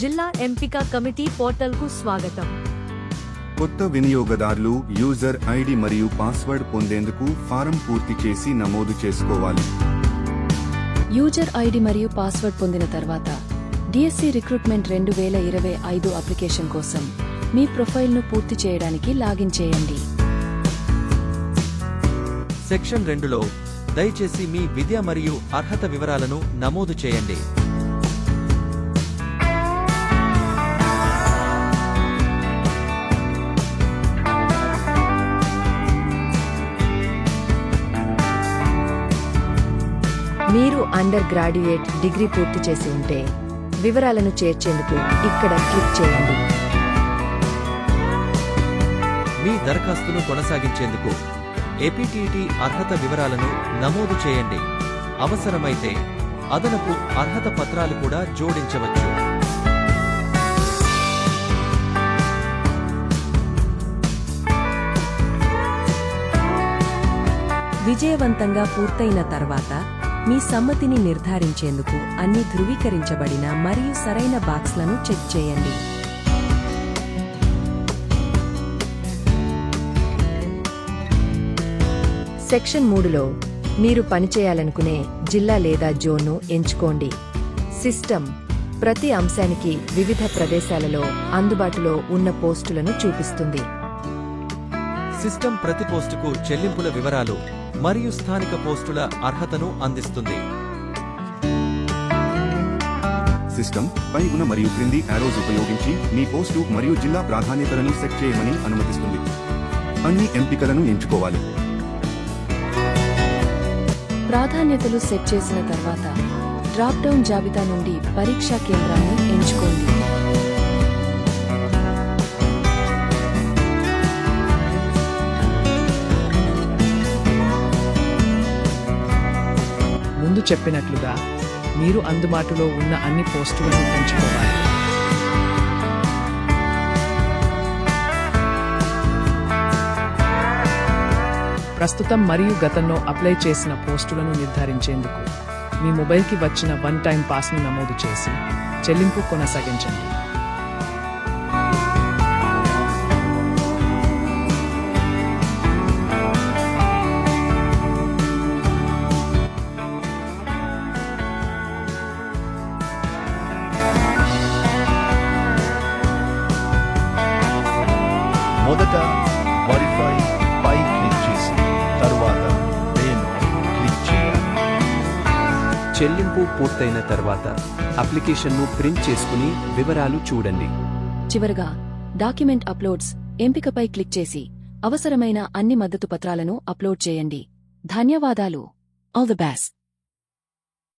జిల్లా ఎంపిక కమిటీ పోర్టల్కు స్వాగతం. కొత్త వినియోగదారులు యూజర్ ఐడి మరియు పాస్వర్డ్ పొందేందుకు ఫారం పూర్తి చేసి నమోదు చేసుకోవాలి. యూజర్ ఐడి మరియు పాస్వర్డ్ పొందిన తర్వాత డిఎస్సి రిక్రూట్మెంట్ రెండు వేల ఇరవై ఐదు అప్లికేషన్ కోసం మీ ప్రొఫైల్ను పూర్తి చేయడానికి లాగిన్ చేయండి. సెక్షన్ రెండులో దయచేసి మీ విద్య మరియు అర్హత వివరాలను నమోదు చేయండి. మీరు అండర్ గ్రాడ్యుయేట్ డిగ్రీ పూర్తి చేసి ఉంటే వివరాలను చేర్చేందుకు ఇక్కడ క్లిక్ చేయండి. మీ దరఖాస్తును కొనసాగించేందుకు ఏపీటీటీ అర్హత వివరాలను నమోదు చేయండి. అవసరమైతే అదనపు అర్హత పత్రాలు కూడా జోడించవచ్చు. విజయవంతంగా పూర్తయిన తర్వాత మీ సమ్మతిని నిర్ధారించేందుకు అన్ని ధృవీకరించబడిన మరియు సరైన బాక్స్లను చెక్ చేయండి. సెక్షన్ మూడులో మీరు పనిచేయాలనుకునే జిల్లా లేదా జోన్ను ఎంచుకోండి. సిస్టమ్ ప్రతి అంశానికి వివిధ ప్రదేశాలలో అందుబాటులో ఉన్న పోస్టులను చూపిస్తుంది. సిస్టమ్ ప్రతి పోస్టుకు చెల్లింపుల వివరాలు మరియు స్థానిక పోస్టుల అర్హతను అందిస్తుంది. సిస్టమ్ పై ఉన్న మరియు క్రింది యారోస్ ఉపయోగించి మీ పోస్టు మరియు జిల్లా ప్రాధాన్యతలను సెట్ చేయమని అనుమతిస్తుంది. అన్ని ఎంపికలను ఎంచుకోవాలి. ప్రాధాన్యతలు సెట్ చేసిన తర్వాత డ్రాప్ డౌన్ జాబితా నుండి పరీక్షా కేంద్రాన్ని ఎంచుకోండి. చెప్పినట్లుగా మీరు అందుబాటులో ఉన్న అన్ని పోస్టులను ఎంచుకోవాలి ప్రస్తుతం మరియు గతంలో అప్లై చేసిన పోస్టులను నిర్ధారించేందుకు మీ మొబైల్కి వచ్చిన వన్ టైం పాస్ను నమోదు చేసి చెల్లింపు కొనసాగించండి. మొదట వెరిఫై పై క్లిక్ చేసి తరువాత నేను క్లిక్ చేయాలి. చెల్లింపు పూర్తయిన తర్వాత అప్లికేషన్ను ప్రింట్ చేసుకుని వివరాలు చూడండి. చివరగా డాక్యుమెంట్ అప్లోడ్స్ ఎంపికపై క్లిక్ చేసి అవసరమైన అన్ని మద్దతు పత్రాలను అప్లోడ్ చేయండి. ధన్యవాదాలు. All the best